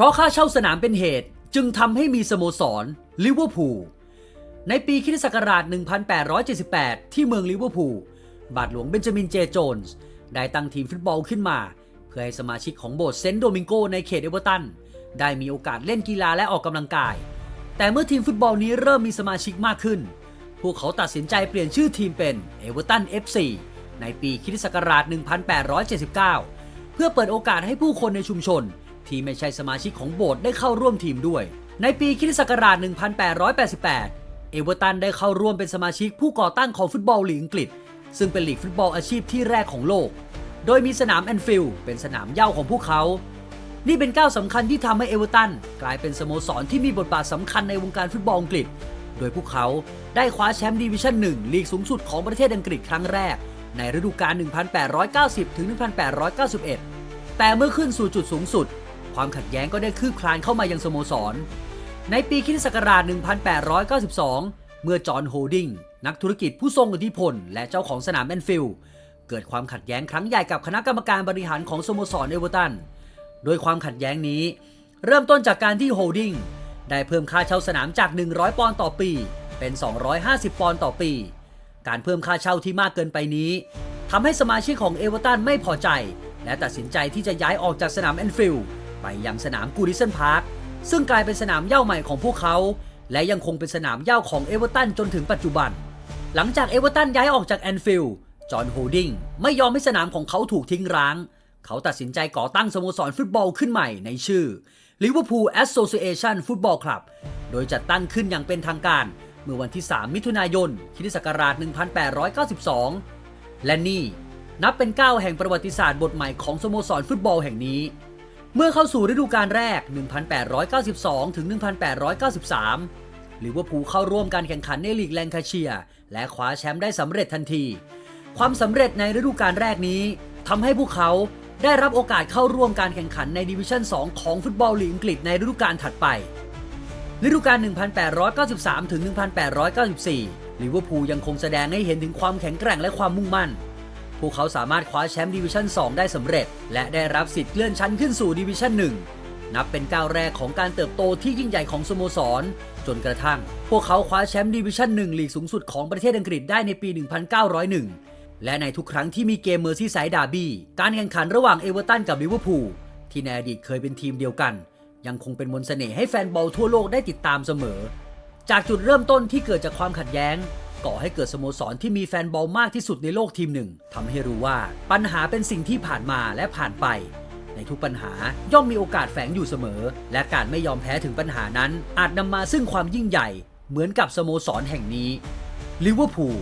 ราะค่าเช่าสนามเป็นเหตุจึงทำให้มีสโมสรลิเวอร์พูลในปีคิศักราช1878 ที่เมืองลิเวอร์พูลบาทหลวงเบนจามินเจโจนส์ได้ตั้งทีมฟุตบอลขึ้นมา เพื่อให้สมาชิกของโบสถ์เซนต์โดมิงโกในเขตเอเวอร์ตัน ได้มีโอกาสเล่นกีฬาและออกกำลังกาย แต่เมื่อทีมฟุตบอลนี้เริ่มมีสมาชิกมากขึ้น พวกเขาตัดสินใจเปลี่ยนชื่อทีมเป็นเอเวอร์ตัน FC ในปีคิศักราช1879 เพื่อเปิดโอกาสให้ผู้คนในชุมชน ที่ไม่ใช่สมาชิกของโบสถ์ได้เข้าร่วมทีมด้วย ในปีคิศักราช1888 เอเวอร์ตันได้เข้าร่วมเป็นสมาชิกผู้ก่อตั้งของฟุตบอลลีกอังกฤษ ซึ่งเป็นลีกฟุตบอลอาชีพที่แรกของโลก โดยมีสนามแอนฟิลด์เป็นสนามเย้าของพวกเขา นี่เป็นก้าวสำคัญที่ทำให้เอเวอร์ตันกลายเป็นสโมสรที่มีบทบาทสำคัญในวงการฟุตบอลอังกฤษ โดยพวกเขาได้คว้าแชมป์ดิวิชั่น 1 ลีกสูงสุดของประเทศอังกฤษครั้งแรก ในฤดูกาล 1890-1891 แต่เมื่อขึ้นสู่จุดสูงสุด ความขัดแย้งก็ได้คืบคลานเข้ามายังสโมสร ในปีคิศักราช 1892 เมื่อจอห์นโฮดิงนักธุรกิจผู้ทรงอิทธิพล และเจ้าของสนามแอนฟิลด์เกิดความขัดแย้งครั้งใหญ่กับคณะกรรมการบริหารของสโมสรเอเวอร์ตัน โดยความขัดแย้งนี้ เริ่มต้นจากการที่โฮดิงได้เพิ่มค่าเช่าสนามจาก 100 ปอนด์ต่อปี เป็น 250 ปอนด์ต่อปี การเพิ่มค่าเช่าที่มากเกินไปนี้ทำให้สมาชิกของเอเวอร์ตันไม่พอใจ และตัดสินใจที่จะย้ายออกจากสนามแอนฟิลด์ไปยังสนามกูดิสันพาร์คซึ่งกลายเป็นสนามเย้าใหม่ของพวกเขา และยังคงเป็นสนามเย้าของเอเวอร์ตันจนถึงปัจจุบัน หลังจากเอเวอร์ตันย้ายออกจากแอนฟิลด์จอห์นโฮดิงไม่ยอมให้สนามของเขาถูกทิ้งร้าง เขาตัดสินใจก่อตั้งสโมสรฟุตบอลขึ้นใหม่ในชื่อ Liverpool Association Football Club โดยจัดตั้งขึ้นอย่างเป็นทางการ เมื่อวันที่ 3 มิถุนายน คศ 1892 และนี่ นับเป็นก้าวแห่งประวัติศาสตร์บทใหม่ของสโมสรฟุตบอลแห่งนี้ เมื่อเข้าสู่ฤดูกาลแรก 1892 ถึง 1893 ลิเวอร์พูลเข้าร่วมการแข่งขันในลีกแลงคาเชีย และคว้าแชมป์ได้สำเร็จทันที ความสำเร็จในฤดูกาลแรกนี้ทำให้พวกเขาได้รับโอกาสเข้าร่วมการแข่งขันในดิวิชั่น 2 ของฟุตบอลลีกอังกฤษในฤดูกาลถัดไป ฤดูกาล 1893 ถึง 1894 ลิเวอร์พูลยังคงแสดงให้เห็นถึงความแข็งแกร่งและความมุ่งมั่น พวกเขาสามารถคว้าแชมป์ดิวิชั่น 2 ได้สำเร็จ และได้รับสิทธิ์เลื่อนชั้นขึ้นสู่ดิวิชั่น 1 นับเป็นก้าวแรกของการเติบโตที่ยิ่งใหญ่ของสโมสร จนกระทั่ง พวกเขาคว้าแชมป์ดิวิชั่น 1 ลีกสูงสุดของประเทศอังกฤษได้ในปี 1901 และในทุกครั้งที่มีเกมเมอร์ซี่ไซด์ดาร์บี้ การแข่งขันระหว่างเอเวอร์ตันกับลิเวอร์พูลที่ในอดีตเคยเป็นทีมเดียวกัน ยังคงเป็นมนต์เสน่ห์ให้แฟนบอลทั่วโลกได้ติดตามเสมอ จากจุดเริ่มต้นที่เกิดจากความขัดแย้ง ก่อให้เกิดสโมสรที่มีแฟนบอลมากที่สุดในโลกทีมหนึ่งทำให้รู้ว่าปัญหาเป็นสิ่งที่ผ่านมาและผ่านไป ในทุกปัญหาย่อมมีโอกาสแฝงอยู่เสมอ และการไม่ยอมแพ้ถึงปัญหานั้น อาจนำมาซึ่งความยิ่งใหญ่ เหมือนกับสโมสรแห่งนี้ลิเวอร์พูล